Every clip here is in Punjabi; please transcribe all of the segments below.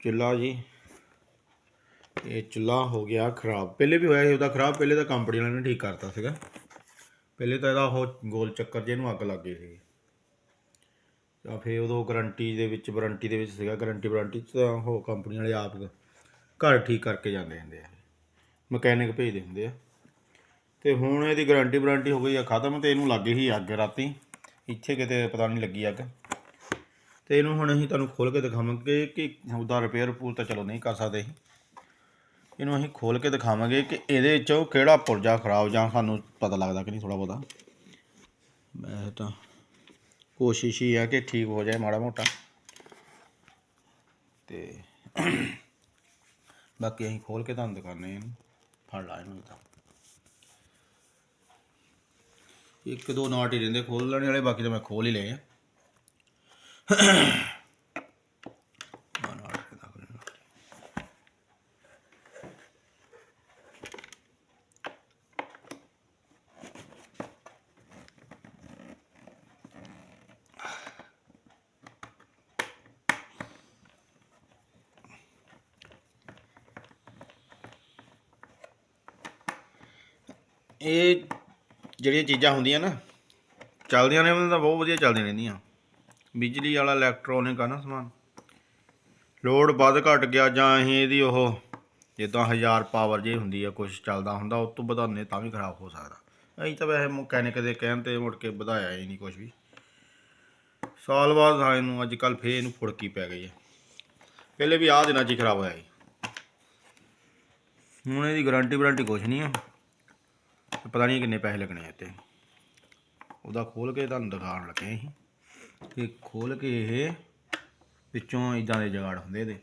ਚੁੱਲ੍ਹਾ ਜੀ। ਇਹ ਚੁੱਲ੍ਹਾ ਹੋ ਗਿਆ ਖਰਾਬ। ਪਹਿਲੇ ਵੀ ਹੋਇਆ ਸੀ, ਉਹਦਾ ਖਰਾਬ। ਪਹਿਲੇ ਤਾਂ ਕੰਪਨੀ ਵਾਲਿਆਂ ਨੇ ਠੀਕ ਕਰਤਾ ਸੀਗਾ। ਪਹਿਲੇ ਤਾਂ ਇਹਦਾ ਉਹ ਗੋਲ ਚੱਕਰ ਜੇ ਨੂੰ ਅੱਗ ਲੱਗ ਗਈ ਸੀ ਤਾਂ ਫਿਰ ਉਦੋਂ ਗਾਰੰਟੀ ਦੇ ਵਿੱਚ ਵਾਰੰਟੀ ਦੇ ਵਿੱਚ ਸੀਗਾ। ਗਾਰੰਟੀ ਵਾਰੰਟੀ 'ਚ ਤਾਂ ਉਹ ਕੰਪਨੀ ਵਾਲੇ ਆਪ ਘਰ ਠੀਕ ਕਰਕੇ ਜਾਂਦੇ ਹੁੰਦੇ ਆ। ਮਕੈਨਿਕ ਭੇਜਦੇ ਹੁੰਦੇ ਆ। ਤੇ ਹੁਣ ਇਹਦੀ ਗਾਰੰਟੀ ਵਾਰੰਟੀ ਹੋ ਗਈ ਆ, ਖਤਮ। ਤੇ ਇਹਨੂੰ ਲੱਗ ਗਈ ਸੀ ਅੱਗ ਰਾਤੀ। ਇੱਥੇ ਕਿਤੇ ਪਤਾ ਨਹੀਂ ਲੱਗੀ ਅੱਗ। ਤੇ ਇਹਨੂੰ ਹੁਣ ਅਸੀਂ ਤੁਹਾਨੂੰ ਖੋਲ ਕੇ ਦਿਖਾਵਾਂਗੇ ਕਿ ਉਹਦਾ ਰਿਪੇਅਰ ਪੂਰ ਤਾਂ ਚਲੋ ਨਹੀਂ ਕਰ ਸਕਦੇ ਅਸੀਂ। ਇਹਨੂੰ ਅਸੀਂ ਖੋਲ ਕੇ ਦਿਖਾਵਾਂਗੇ ਕਿ ਇਹਦੇ ਵਿੱਚੋਂ ਕਿਹੜਾ ਪੁਰਜਾ ਖਰਾਬ ਜਾਂ ਸਾਨੂੰ ਪਤਾ ਲੱਗਦਾ ਕਿ ਨਹੀਂ ਥੋੜਾ ਬਹੁਤਾ। ਮੈਂ ਤਾਂ ਕੋਸ਼ਿਸ਼ ਹੀ ਆ ਕਿ ਠੀਕ ਹੋ ਜਾਏ ਮਾੜਾ ਮੋਟਾ। ਤੇ ਬਾਕੀ ਅਸੀਂ ਖੋਲ ਕੇ ਤੁਹਾਨੂੰ ਦਿਖਾਉਂਦੇ ਹਾਂ ਇਹਨੂੰ। ਫੜ ਲਾ ਇਹਨੂੰ ਤਾਂ। ਇੱਕ ਦੋ ਨਾਟ ਹੀ ਰਹਿੰਦੇ ਖੋਲ ਲੈਣੇ ਵਾਲੇ, ਬਾਕੀ ਤਾਂ ਮੈਂ ਖੋਲ ਹੀ ਲਏ ਆ ਆਹ ਨਾਟ ਇਹਦਾ ਖੋਲ੍ਹਣਾ। ਇਹ ਜਿਹੜੀਆਂ ਚੀਜ਼ਾਂ ਹੁੰਦੀਆਂ ਨਾ ਚੱਲਦੀਆਂ ਨੇ ਉਹਨਾਂ ਤਾਂ ਬਹੁਤ ਵਧੀਆ ਚੱਲਦੀਆਂ ਰਹਿੰਦੀਆਂ। ਬਿਜਲੀ ਵਾਲਾ ਇਲੈਕਟ੍ਰੋਨਿਕ ਆ ਨਾ ਸਮਾਨ। ਲੋਡ ਵੱਧ ਘਟ ਗਿਆ ਜਾਂ ਅਸੀਂ ਇਹਦੀ ਉਹ ਜਿੱਦਾਂ 1000 ਪਾਵਰ ਜੇ ਹੁੰਦੀ ਆ ਕੁਝ ਚੱਲਦਾ ਹੁੰਦਾ, ਉਸ ਤੋਂ ਵਧਾਉਂਦੇ ਤਾਂ ਵੀ ਖਰਾਬ ਹੋ ਸਕਦਾ। ਅਸੀਂ ਤਾਂ ਵੈਸੇ ਮਕੈਨਿਕ ਦੇ ਕਹਿਣ ਤੇ ਮੁੜ ਕੇ ਵਧਾਇਆ ਹੀ ਨਹੀਂ ਕੁਝ ਵੀ। ਸਾਲ ਬਾਅਦ ਹਾਂ ਇਹਨੂੰ ਅੱਜ ਕੱਲ ਫੇਰ ਇਹਨੂੰ ਫੁੜਕੀ ਪੈ ਗਈ ਹੈ ਪਹਿਲੇ ਵੀ ਆਹ ਦਿਨਾਂ 'ਚ ਹੀ ਖਰਾਬ ਹੋਇਆ ਸੀ। ਹੁਣ ਇਹਦੀ ਗਾਰੰਟੀ ਵਾਰੰਟੀ ਕੁਝ ਨਹੀਂ ਆ। ਪਤਾ ਨਹੀਂ ਕਿੰਨੇ ਪੈਸੇ ਲੱਗਣੇ ਆ ਇੱਥੇ। ਉਹਦਾ ਖੋਲ ਕੇ ਤੁਹਾਨੂੰ ਦਿਖਾਉਣ ਲੱਗੇ ਅਸੀਂ। ਕਿ ਖੋਲ ਕੇ ਇਹ ਵਿੱਚੋਂ ਇਦਾਂ ਦੇ ਜਗਾੜ ਹੁੰਦੇ ਇਹਦੇ।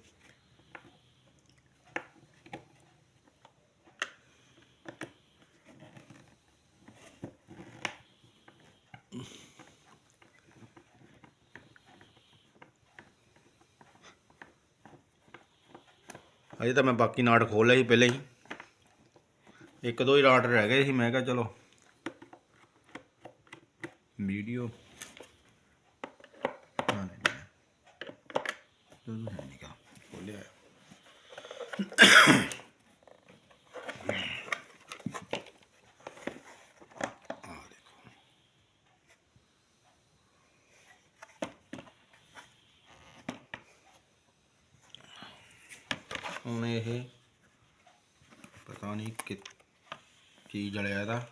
ਅਜੇ ਤਾਂ ਮੈਂ ਬਾਕੀ ਨਾਟ ਖੋਲ ਲਿਆ ਸੀ ਪਹਿਲੇ ਹੀ। ਇੱਕ ਦੋ ਹੀ ਰਾਟ ਰਹਿ ਗਏ ਸੀ, ਮੈਂ ਕਿਹਾ ਚਲੋ। ਵੀਡੀਓ ਹਾਂ ਨਹੀਂ ਨਹੀਂ ਕਾ ਖੋਲਿਆ ਆ ਦੇਖੋ ਹੁਣ ਇਹ ਪਤਾ ਨਹੀਂ ਕਿ ਕੀ ਜਲਿਆ ਇਹਦਾ।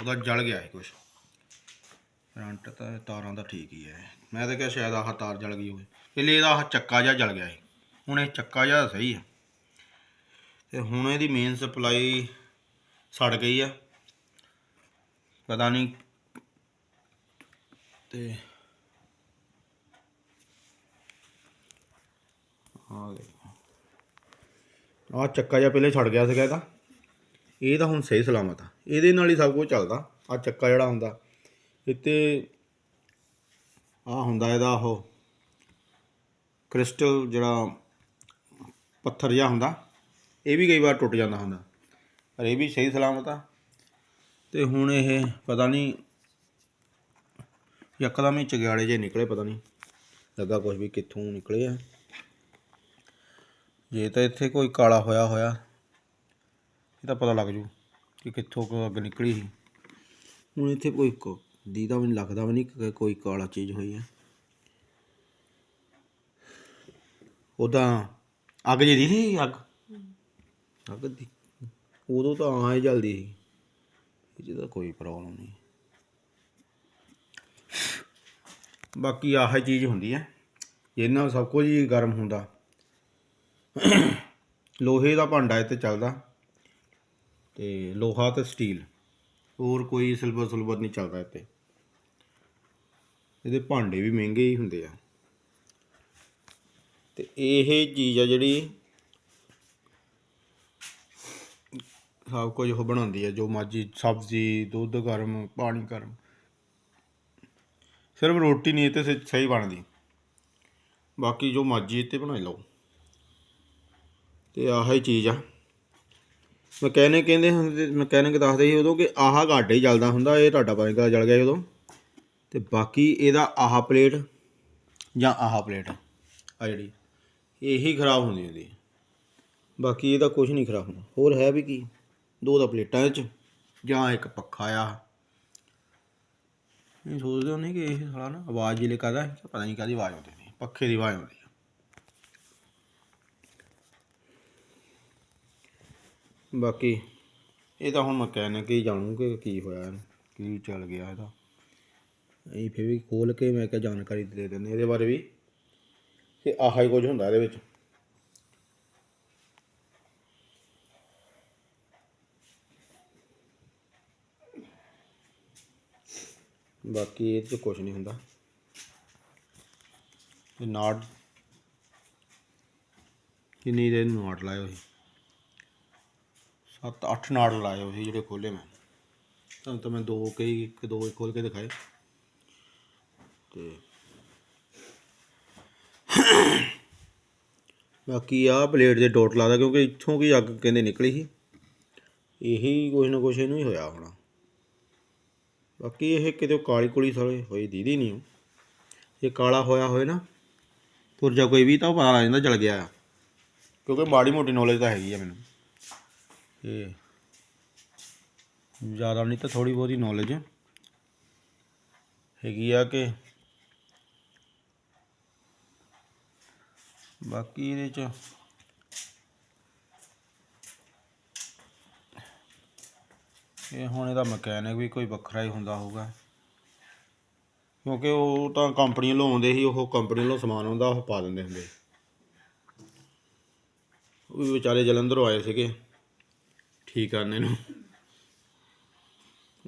ਉਹਦਾ ਜਲ ਗਿਆ ਹੈ ਕੁਛ। ਕਰੰਟ ਤਾਂ ਤਾਰਾਂ ਦਾ ਠੀਕ ਹੀ ਹੈ ਮੈਂ ਤਾਂ ਕਿਹਾ ਸ਼ਾਇਦ ਆਹ ਤਾਰ ਜਲ ਗਈ ਹੋਵੇ। ਪਹਿਲੇ ਇਹਦਾ ਆਹ ਚੱਕਾ ਜਿਹਾ ਜਲ ਗਿਆ ਸੀ। ਹੁਣ ਇਹ ਚੱਕਾ ਜਿਹਾ ਸਹੀ ਹੈ ਤੇ ਹੁਣ ਇਹਦੀ ਮੇਨ ਸਪਲਾਈ ਸੜ ਗਈ ਆ। ਪਤਾ ਨਹੀਂ ਤੇ ਆ ਦੇਖੋ। ਆਹ ਚੱਕਾ ਜਿਹਾ ਪਹਿਲੇ ਛੜ ਗਿਆ ਸੀਗਾ ਇਹਦਾ। ਇਹ ਤਾਂ ਹੁਣ ਸਹੀ ਸਲਾਮਤ ਆ। ਇਹਦੇ ਨਾਲ ਹੀ ਸਭ ਕੁਝ ਚੱਲਦਾ। ਆ ਚੱਕਾ ਜਿਹੜਾ ਹੁੰਦਾ। ਇੱਥੇ ਆ ਹੁੰਦਾ ਇਹਦਾ ਉਹ ਕ੍ਰਿਸਟਲ ਜਿਹੜਾ ਪੱਥਰ ਜਿਹਾ ਹੁੰਦਾ, ਇਹ ਵੀ ਕਈ ਵਾਰ ਟੁੱਟ ਜਾਂਦਾ ਹੁੰਦਾ, ਪਰ ਇਹ ਵੀ ਸਹੀ ਸਲਾਮਤ ਆ। ਤੇ ਹੁਣ ਇਹ ਪਤਾ ਨਹੀਂ ਯਕਦਮ ਹੀ ਚਗਿਆੜੇ ਜੇ ਨਿਕਲੇ, ਪਤਾ ਨਹੀਂ ਲੱਗਾ ਕੁਝ ਵੀ ਕਿੱਥੋਂ ਨਿਕਲੇ ਆ। ਜੇ ਤਾਂ ਇੱਥੇ ਕੋਈ ਕਾਲਾ ਹੋਇਆ ਹੋਇਆ, ਇਹ ਤਾਂ ਪਤਾ ਲੱਗ ਜੂ ਕਿ ਕਿੱਥੋਂ ਕੁ ਅੱਗ ਨਿਕਲੀ ਸੀ। ਹੁਣ ਇੱਥੇ ਕੋਈ ਦੀਦਾ ਵੀ ਨਹੀਂ ਲੱਗਦਾ ਵੀ ਨਹੀਂ ਕਿ ਕੋਈ ਕਾਲਾ ਚੀਜ਼ ਹੋਈ ਹੈ। ਉਹਦਾ ਅੱਗ ਜਿਹਦੀ ਸੀ ਅੱਗ? ਅੱਗ ਦੀ? ਉਦੋਂ ਤਾਂ ਆਏ ਜਲਦੀ ਸੀ। ਇਹ 'ਚ ਤਾਂ ਕੋਈ ਪ੍ਰੋਬਲਮ ਨਹੀਂ। ਬਾਕੀ ਆਹ ਚੀਜ਼ ਹੁੰਦੀ ਹੈ। ਇਹਨਾਂ ਸਭ ਕੁਝ ਹੀ ਗਰਮ ਹੁੰਦਾ। ਲੋਹੇ ਦਾ ਭਾਂਡਾ ਇੱਥੇ ਚੱਲਦਾ। ਤੇ ਲੋਹਾ ਤੇ ਸਟੀਲ ਹੋਰ ਕੋਈ ਸਿਲਵਰ ਸੁਲਵਰ ਨਹੀਂ ਚੱਲਦਾ ਇੱਥੇ। ਇਹਦੇ ਭਾਂਡੇ ਵੀ ਮਹਿੰਗੇ ਹੀ ਹੁੰਦੇ ਆ। ਤੇ ਇਹ ਚੀਜ਼ ਆ ਜਿਹੜੀ ਸਭ ਕੁਝ ਉਹ ਬਣਾਉਂਦੀ ਹੈ ਜੋ ਮਰਜ਼ੀ ਸਬਜ਼ੀ, ਦੁੱਧ ਗਰਮ, ਪਾਣੀ ਗਰਮ। ਸਿਰਫ ਰੋਟੀ ਨਹੀਂ, ਇਹ ਤੇ ਸਹੀ ਬਣਦੀ। ਬਾਕੀ ਜੋ ਮਰਜ਼ੀ ਇਹ ਤੇ ਬਣਾਈ ਲਓ। ਤੇ ਆਹ ਹੀ ਚੀਜ਼ ਆ। ਮਕੈਨਿਕ ਕਹਿੰਦੇ ਹੁੰਦੇ ਮਕੈਨਿਕ ਦੱਸਦੇ ਸੀ ਉਦੋਂ ਕਿ ਆਹ ਘੱਟ ਹੀ ਚੱਲਦਾ ਹੁੰਦਾ, ਇਹ ਤੁਹਾਡਾ ਪਤਾ ਨਹੀਂ ਕਦੋਂ ਜਲ ਗਿਆ ਉਦੋਂ। ਤੇ ਬਾਕੀ ਇਹਦਾ ਆਹ ਪਲੇਟ ਜਾਂ ਆਹ ਪਲੇਟ ਆ ਜਿਹੜੀ, ਇਹੀ ਖਰਾਬ ਹੁੰਦੀ ਇਹਦੀ ਬਾਕੀ ਇਹਦਾ ਕੁਝ ਨਹੀਂ ਖਰਾਬ ਹੁੰਦਾ। ਹੋਰ ਹੈ ਵੀ ਕੀ? ਦੋ ਦਾ ਪਲੇਟਾਂ ਵਿੱਚ, ਜਾਂ ਇੱਕ ਪੱਖਾ ਆ। ਇਹ ਸੋਚਦੇ ਹੁੰਦੇ ਕਿ ਇਹ ਸਾਲਾ ਨਾ ਆਵਾਜ਼ ਜਿਲੇ ਕਰਦਾ ਪਤਾ ਨਹੀਂ ਕਾਦੀ ਆਵਾਜ਼ ਆਉਂਦੀ ਪੱਖੇ ਦੀ ਆਵਾਜ਼ ਆਉਂਦੀ ਬਾਕੀ ਇਹ ਤਾਂ ਹੁਣ ਮਕੈਨਿਕ ਹੀ ਜਾਣੂਗੇ ਕੀ ਹੋਇਆ ਇਹਨੂੰ, ਕੀ ਚੱਲ ਗਿਆ ਇਹਦਾ। ਅਸੀਂ ਫਿਰ ਵੀ ਖੋਲ ਕੇ ਮੈਂ ਕਿਹਾ ਜਾਣਕਾਰੀ ਦੇ ਦਿੰਦੇ ਇਹਦੇ ਬਾਰੇ ਵੀ ਕਿ ਆਹਾ ਹੀ ਕੁਝ ਹੁੰਦਾ ਇਹਦੇ ਵਿੱਚ। ਬਾਕੀ ਇਹ 'ਚ ਕੁਝ ਨਹੀਂ ਹੁੰਦਾ। ਤੇ ਨਾਟ ਕਿੰਨੀ ਦੇ ਨਾਟ ਲਾਇਓ ਸੀ 7 8 ਨਾੜ ਲਾਏ ਹੋਏ ਜਿਹੜੇ ਖੋਲੇ ਮੈਂ। ਤੁਹਾਨੂੰ ਤਾਂ ਮੈਂ ਦੋ ਕਈ, ਇੱਕ, ਦੋ ਖੋਲ ਕੇ ਦਿਖਾਏ। ਤੇ ਬਾਕੀ ਆ ਪਲੇਟ ਦੇ ਡੋਟ ਲਾਦਾ ਕਿਉਂਕਿ ਇੱਥੋਂ ਕੀ ਅੱਗ ਕਹਿੰਦੇ ਨਿਕਲੀ ਸੀ। ਇਹੀ ਕੁਝ ਨਾ ਕੁਝ ਇਹਨੂੰ ਹੀ ਹੋਇਆ ਹੋਣਾ। ਬਾਕੀ ਇਹ ਕਿਤੇ ਕਾਲੀ ਕੁਲੀ ਸਾਰੇ ਹੋਈ ਦੀਦੀ ਨਹੀਂ ਇਹ ਕਾਲਾ ਹੋਇਆ ਹੋਏ ਨਾ, ਪੁਰਜਾ ਕੋਈ ਵੀ ਤਾਂ ਪਤਾ ਲੱਗ ਜਾਂਦਾ ਜਲ ਗਿਆ ਕਿਉਂਕਿ ਮਾੜੀ ਮੋਟੀ ਨੌਲੇਜ ਤਾਂ ਹੈਗੀ ਆ ਮੈਨੂੰ। ਇਹ ਜ਼ਿਆਦਾ ਨਹੀਂ ਤਾਂ ਥੋੜੀ ਬਹੁਤੀ ਨੌਲੇਜ ਹੈਗੀ ਆ ਕਿ ਬਾਕੀ ਇਹਦੇ ਚ ਇਹ ਹੁਣ ਇਹਦਾ ਮਕੈਨਿਕ ਵੀ ਕੋਈ ਵੱਖਰਾ ਹੀ ਹੁੰਦਾ ਹੋਊਗਾ। ਕਿਉਂਕਿ ਉਹ ਤਾਂ ਕੰਪਨੀ ਵੱਲੋਂ ਆਉਂਦੇ ਸੀ, ਉਹ ਕੰਪਨੀ ਵੱਲੋਂ ਸਮਾਨ ਆਉਂਦਾ, ਉਹ ਪਾ ਦਿੰਦੇ ਹੁੰਦੇ ਉਹ ਵੀ ਵਿਚਾਰੇ ਜਲੰਧਰੋਂ ਆਏ ਸੀਗੇ। ਠੀਕ ਕਰਨੇ ਨੂੰ।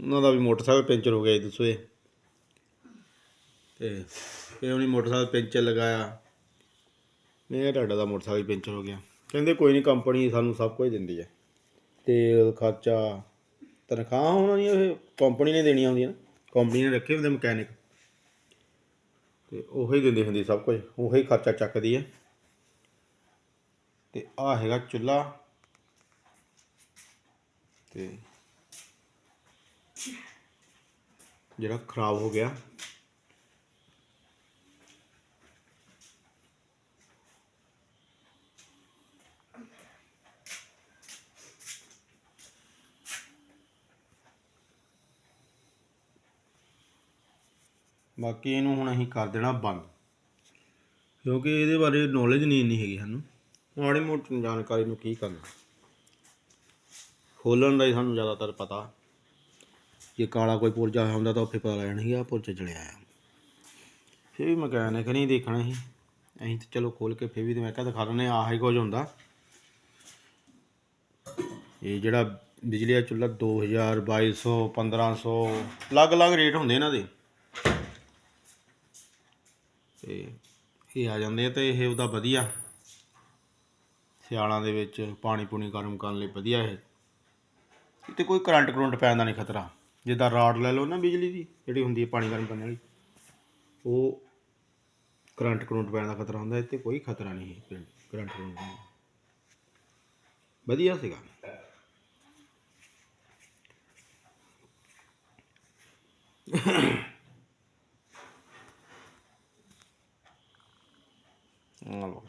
ਉਹਨਾਂ ਦਾ ਵੀ ਮੋਟਰਸਾਈਕਲ ਪੈਂਚਰ ਹੋ ਗਿਆ ਜੀ, ਦੱਸੋ ਇਹ। ਤੇ ਫਿਰ ਉਹਨੇ ਮੋਟਰਸਾਈਕਲ ਪੈਂਚਰ ਲਗਾਇਆ। ਮੈਂ ਤੁਹਾਡਾ ਦਾ ਮੋਟਰਸਾਈਕਲ ਪੈਂਚਰ ਹੋ ਗਿਆ। ਕਹਿੰਦੇ ਕੋਈ ਨਹੀਂ ਕੰਪਨੀ ਸਾਨੂੰ ਸਭ ਕੁਝ ਦਿੰਦੀ ਹੈ। ਤੇਲ, ਖਰਚਾ, ਤਨਖਾਹ ਉਹਨਾਂ ਦੀਆਂ ਇਹ ਕੰਪਨੀ ਨੇ ਦੇਣੀਆਂ ਹੁੰਦੀਆਂ ਨਾ। ਕੰਪਨੀ ਨੇ ਰੱਖੇ ਹੁੰਦੇ ਮਕੈਨਿਕ। ਤੇ ਉਹੀ ਦਿੰਦੀ ਹੁੰਦੀ ਸਭ ਕੁਝ। ਉਹੀ ਖਰਚਾ ਚੱਕਦੀ ਹੈ। ਤੇ ਆ ਹੈਗਾ ਚੁੱਲ੍ਹਾ। ਤੇ ਜਿਹੜਾ ਖਰਾਬ ਹੋ ਗਿਆ। ਬਾਕੀ ਇਹਨੂੰ ਹੁਣ ਅਸੀਂ ਕਰ ਦੇਣਾ ਬੰਦ। ਕਿਉਂਕਿ ਇਹਦੇ ਬਾਰੇ ਨੌਲੇਜ ਨਹੀਂ ਇੰਨੀ ਹੈਗੀ ਸਾਨੂੰ। ਮਾੜੀ ਮੋਟੀ ਜਾਣਕਾਰੀ ਨੂੰ ਕੀ ਕਰਨਾ। ਖੋਲਣ ਦਾ ਹੀ ਸਾਨੂੰ ਜ਼ਿਆਦਾਤਰ ਪਤਾ। ਜੇ ਕਾਲਾ ਕੋਈ ਪੁਰਜਾ ਹੋਇਆ ਹੁੰਦਾ ਤਾਂ ਉੱਥੇ ਪਤਾ ਲੱਗ ਜਾਣਾ ਸੀ ਆਹ ਪੁਰਜਾ ਜਲਿਆ ਆ ਫਿਰ ਵੀ ਮਕੈਨਿਕ ਨਹੀਂ ਦੇਖਣਾ ਸੀ। ਅਸੀਂ ਤਾਂ ਚਲੋ ਖੋਲ ਕੇ ਫਿਰ ਵੀ ਤੇ ਮੈਂ ਕਿਹਾ ਦਿਖਾ ਦਿੰਦੇ ਆਹ ਹੀ ਕੁਝ ਹੁੰਦਾ। ਇਹ ਜਿਹੜਾ ਬਿਜਲੀ ਦਾ ਚੁੱਲ੍ਹਾ 2000 2200 1500 ਅਲੱਗ-ਅਲੱਗ ਰੇਟ ਹੁੰਦੇ ਇਹਨਾਂ ਦੇ। ਤੇ ਇਹ ਆ ਜਾਂਦੇ ਆ ਤੇ ਇਹ ਉਹਦਾ ਵਧੀਆ। ਸਿਆਲਾਂ ਦੇ ਵਿੱਚ ਪਾਣੀ ਪੂਣੀ ਗਰਮ ਕਰਨ ਲਈ ਵਧੀਆ ਇਹ। ਤੇ ਕੋਈ ਕਰੰਟ ਕਰੰਟ ਪੈਣ ਦਾ ਨਹੀਂ ਖਤਰਾ। ਜਿੱਦਾਂ ਰਾਡ ਲੈ ਲਓ ਨਾ ਬਿਜਲੀ ਦੀ, ਜਿਹੜੀ ਹੁੰਦੀ ਹੈ ਪਾਣੀ ਗਰਮ ਕਰਨ ਵਾਲੀ, ਉਹ ਕਰੰਟ ਕਰੰਟ ਪੈਣ ਦਾ ਖਤਰਾ ਹੁੰਦਾ, ਇੱਥੇ ਕੋਈ ਖਤਰਾ ਨਹੀਂ ਹੈ ਕਰੰਟ ਕਰੰਟ ਦਾ। ਵਧੀਆ ਸੀਗਾ। ਆ ਲਓ।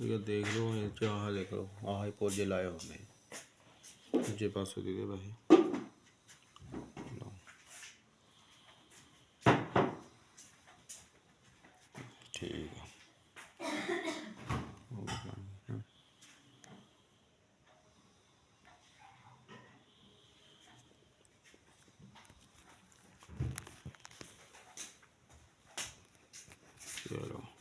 ਇਹ ਦੇਖ ਲਓ ਇਹ ਚ ਆਹ ਦੇਖ ਲਓ, ਆਹ ਹੀ ਪੋਜੇ ਲਾਏ ਹੁੰਦੇ ਦੂਜੇ ਪਾਸੇ ਦੇ ਦੇ ਵੈਸੇ ਲਓ। ਠੀਕ ਚਲੋ।